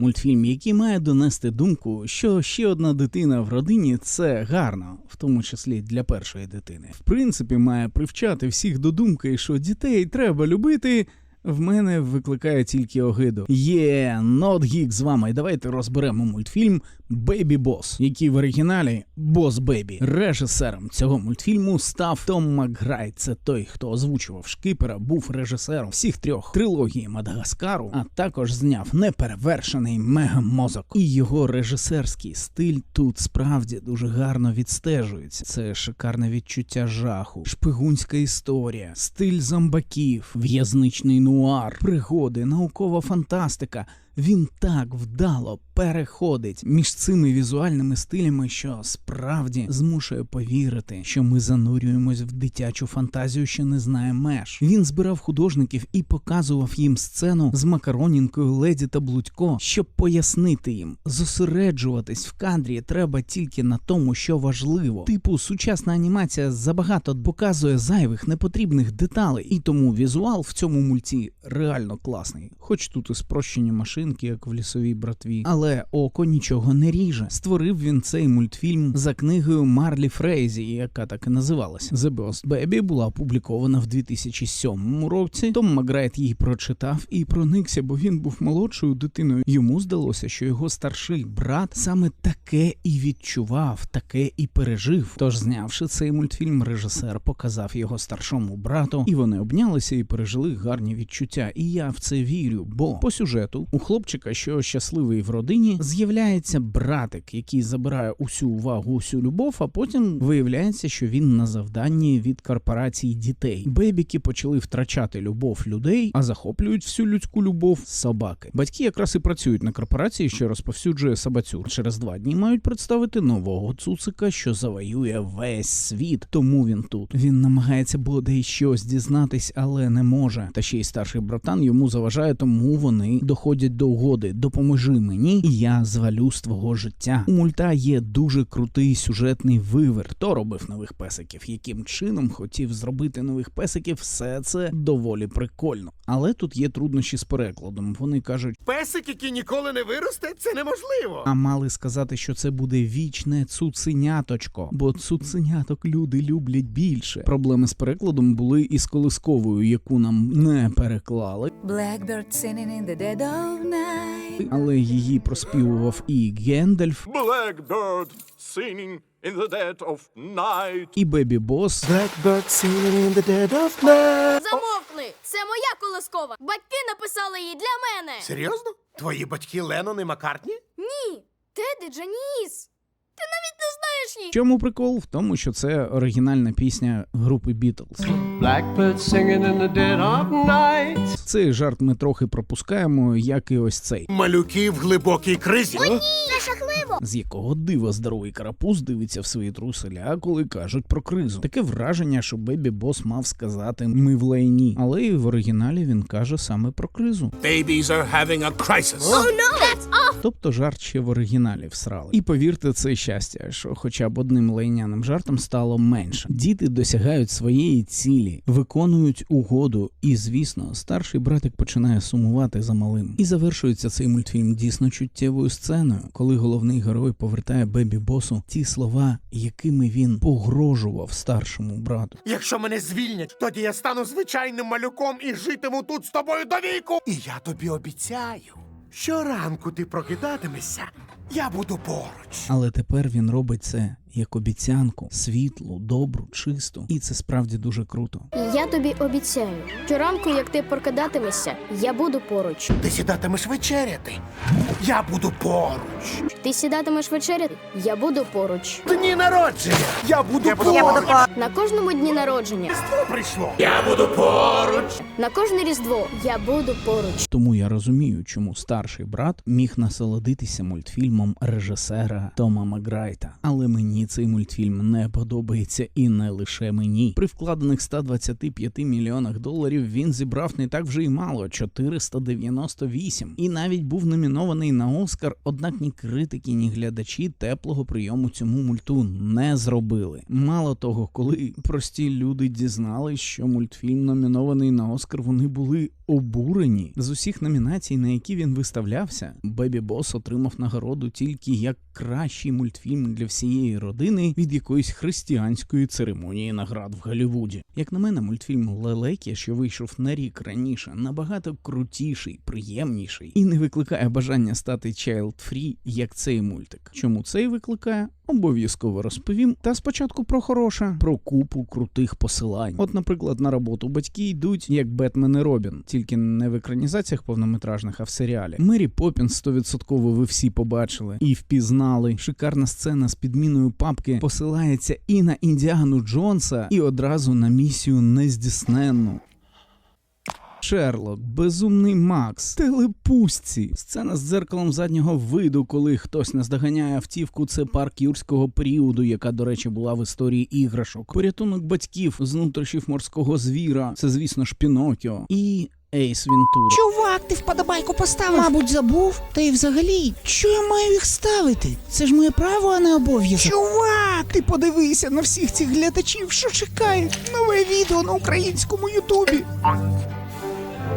Мультфільм, який має донести думку, що ще одна дитина в родині це гарно, в тому числі для першої дитини. В принципі, має привчати всіх до думки, що дітей треба любити. В мене викликає тільки огиду. Є yeah, Geek з вами. Давайте розберемо мультфільм Baby Boss, який в оригіналі Boss Baby. Режисером цього мультфільму став Том Макграйт. Це той, хто озвучував шкіпера, був режисером всіх трьох трилогії Мадагаскару, а також зняв неперевершений мегамозок. І його режисерський стиль тут справді дуже гарно відстежується. Це шикарне відчуття жаху, шпигунська історія, стиль зомбаків, в'язничний нуар, пригоди, наукова фантастика. Він так вдало переходить між цими візуальними стилями, що справді змушує повірити, що ми занурюємось в дитячу фантазію, що не знає меж. Він збирав художників і показував їм сцену з макаронінкою леді та блудько, щоб пояснити їм, зосереджуватись в кадрі треба тільки на тому, що важливо. Типу, сучасна анімація забагато показує зайвих непотрібних деталей, і тому візуал в цьому мульті реально класний. Хоч тут і спрощені машинки, як в лісовій братві, але око нічого не ріже. Створив він цей мультфільм за книгою Марлі Фрейзі, яка так і називалась. The Boss Baby була опублікована в 2007 році. Том Макграйт її прочитав і проникся, бо він був молодшою дитиною. Йому здалося, що його старший брат саме таке і відчував, таке і пережив. Тож, знявши цей мультфільм, режисер показав його старшому брату, і вони обнялися і пережили гарні відчуття. І я в це вірю, бо по сюжету у хлопчика, що щасливий в родині, з'являється братик, який забирає усю увагу, усю любов, а потім виявляється, що він на завданні від корпорації дітей. Бебіки почали втрачати любов людей, а захоплюють всю людську любов собаки. Батьки якраз і працюють на корпорації, що розповсюджує собацюр. Через два дні мають представити нового цуцика, що завоює весь світ. Тому він тут. Він намагається бодай щось дізнатись, але не може. Та ще й старший братан йому заважає, тому вони доходять до угоди. Допоможи мені, і я звалю з твого життя. У мульта є дуже крутий сюжетний вивер. Хто робив нових песиків? Яким чином хотів зробити нових песиків? Все це доволі прикольно. Але тут є труднощі з перекладом. Вони кажуть. Песик, який ніколи не виросте, це неможливо. А мали сказати, що це буде вічне цуценяточко, бо цуценяток люди люблять більше. Проблеми з перекладом були і з колисковою, яку нам не переклали, Blackbird singing in the dead of night. але її проспівував і Гендальф, Blackbird singing in the dead of night. і Бебі Бос, Blackbird singing in the dead of night. Замовкни! Це моя колоскова. Батьки написали її для мене. Серйозно? Твої батьки Леннон і Маккартні? Ні, Теди Джаніс. Ти навіть не знаєш її. В чому прикол? В тому, що це оригінальна пісня групи Бітлз. Blackbird singing in the dead of night. Цей жарт ми трохи пропускаємо, як і ось цей, Малюки в глибокій кризі. Це жахливо. З якого дива здоровий карапуз дивиться в свої труселя, коли кажуть про кризу. Таке враження, що Бебі Бос мав сказати ми в лайні, але і в оригіналі він каже саме про кризу. Babies are having a crisis. Тобто жарт ще в оригіналі всрали. І повірте, це щастя, що хоча б одним лайняним жартом стало менше. Діти досягають своєї цілі, виконують угоду, і звісно, старший братик починає сумувати за малим. І завершується цей мультфільм дійсно чуттєвою сценою, коли головний герой повертає бебі босу ті слова, якими він погрожував старшому брату. Якщо мене звільнять, тоді я стану звичайним малюком і житиму тут з тобою до віку. І я тобі обіцяю, щоранку ти прокидатимешся, я буду поруч. Але тепер він робить це як обіцянку, світлу, добру, чисту, і це справді дуже круто. Я тобі обіцяю, щоранку, як ти прокидатимешся, я буду поруч. Ти сідатимеш вечеряти. Я буду поруч. Ти сідатимеш вечеряти, я буду поруч. Дні народження. Я буду поруч. На кожному дні народження, Різдво прийшло. Я буду поруч. на кожне різдво я буду поруч. Тому я розумію, чому старший брат міг насолодитися мультфільмом режисера Тома Макграйта. Але мені мені цей мультфільм не подобається і не лише мені. При вкладених 125 мільйонах доларів він зібрав не так вже й мало 498. І навіть був номінований на Оскар. Однак ні критики, ні глядачі теплого прийому цьому мульту не зробили. Мало того, коли прості люди дізнались, що мультфільм номінований на Оскар, вони були обурені з усіх номінацій, на які він виставлявся. Бебі Бос отримав нагороду тільки як кращий мультфільм для всієї родини від якоїсь християнської церемонії наград в Голлівуді. Як на мене, мультфільм Лелекі, що вийшов на рік раніше, набагато крутіший, приємніший і не викликає бажання стати child-free, як цей мультик. Чому цей викликає? Обов'язково розповім. Та спочатку про хороше, про купу крутих посилань. От, наприклад, на роботу батьки йдуть як Бетмен і Робін, тільки не в екранізаціях повнометражних, а в серіалі. Мері Поппінс 100% ви всі побачили і впізнали. Шикарна сцена з підміною папки посилається і на Індіану Джонса, і одразу на місію нездійсненну. Шерлок, безумний Макс, телепустці. Сцена з дзеркалом заднього виду, коли хтось наздоганяє автівку, це парк юрського періоду, яка, до речі, була в історії іграшок. Порятунок батьків з внутрішів морського звіра. Це, звісно ж, Пінокіо. І Ейс Вентура. Чувак, ти вподобайку поставив? Мабуть, забув. Та й взагалі, що я маю їх ставити? Це ж моє право, а не обов'язок. Чувак, ти подивися на всіх цих глядачів, що чекають. Нове відео на українському Ютубі.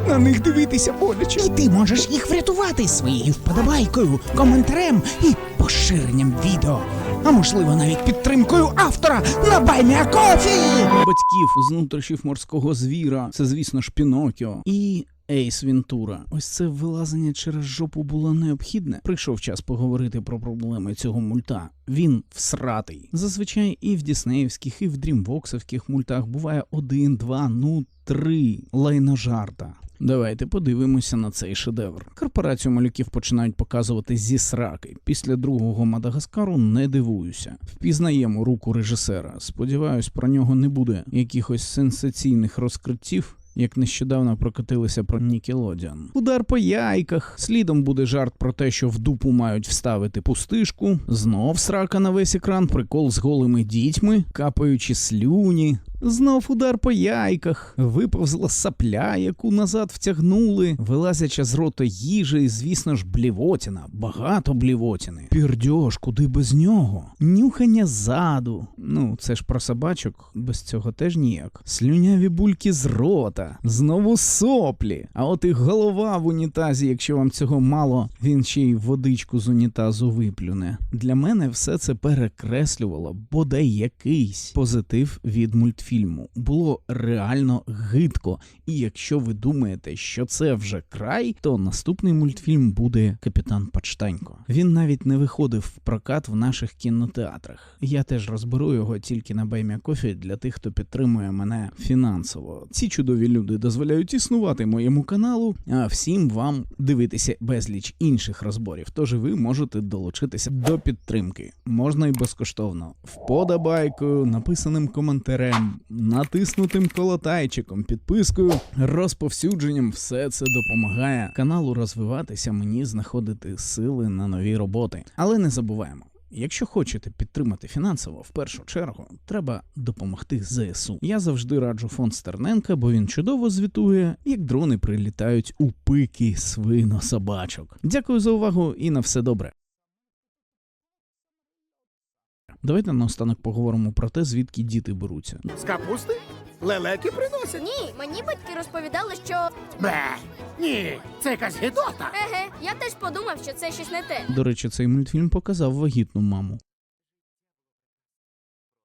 На них дивитися боляче. І ти можеш їх врятувати своєю вподобайкою, коментарем і поширенням відео. А можливо, навіть підтримкою автора на Баймія Кофі. батьків з внутрішів морського звіра. Це, звісно ж, Пінокіо. І. Ейс Вентура. Ось це вилазення через жопу було необхідне. Прийшов час поговорити про проблеми цього мульта. Він всратий. Зазвичай і в діснеївських, і в дрімвоксовських мультах буває один, два, ну три лайножарта. Давайте подивимося на цей шедевр. Корпорацію малюків починають показувати зі сраки. Після другого Мадагаскару не дивуюся. Впізнаємо руку режисера. Сподіваюсь, про нього не буде якихось сенсаційних розкриттів. Як нещодавно прокотилися про Нікелодіан. Удар по яйках. Слідом буде жарт про те, що в дупу мають вставити пустишку. Знов срака на весь екран, прикол з голими дітьми, капаючи слюні. Знов удар по яйках, виповзла сапля, яку назад втягнули, вилазяча з рота їжа, і, звісно ж, блівотіна, багато блівотіни. Пірдьош, куди без нього? Нюхання ззаду. Ну, це ж про собачок, без цього теж ніяк. Слюняві бульки з рота, знову соплі. А от і голова в унітазі, якщо вам цього мало, він ще й водичку з унітазу виплюне. Для мене все це перекреслювало бодай якийсь позитив від мультфільму. Було реально гидко. І якщо ви думаєте, що це вже край, то наступний мультфільм буде Капітан Почтанько. Він навіть не виходив в прокат в наших кінотеатрах. Я теж розберу його тільки на Баймя Кофі для тих, хто підтримує мене фінансово. Ці чудові люди дозволяють існувати моєму каналу, а всім вам дивитися безліч інших розборів. Тож ви можете долучитися до підтримки. Можна і безкоштовно. Вподобайкою, написаним коментарем, натиснутим колотайчиком, підпискою, розповсюдженням. Все це допомагає каналу розвиватися, мені знаходити сили на нові роботи. Але не забуваємо. Якщо хочете підтримати фінансово, в першу чергу треба допомогти ЗСУ. Я завжди раджу фонд Стерненка, бо він чудово звітує, як дрони прилітають у пики свино-собачок. Дякую за увагу і на все добре. Давайте наостанок поговоримо про те, звідки діти беруться. З капусти? Лелеки приносять? Ні, мені батьки розповідали, що. Бе. Ні, це якась гідота. Еге, я теж подумав, що це щось не те. До речі, цей мультфільм показав вагітну маму.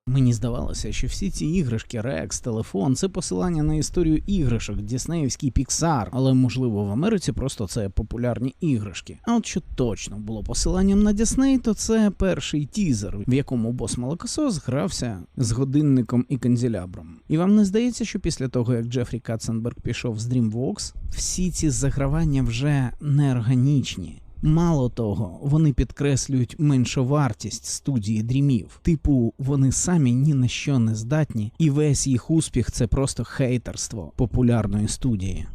Мені здавалося, що всі ці іграшки, Рекс, телефон це посилання на історію іграшок, Діснеївський Піксар, але можливо в Америці просто це популярні іграшки. А от що точно було посиланням на Дісней, то це перший тізер, в якому бос Молокосос грався з годинником і канзелябром. І вам не здається, що після того, як Джефрі Катценберг пішов з DreamWorks, всі ці загравання вже неорганічні. Мало того, вони підкреслюють меншовартість студії дрімів. Типу, вони самі ні на що не здатні, і весь їх успіх це просто хейтерство популярної студії.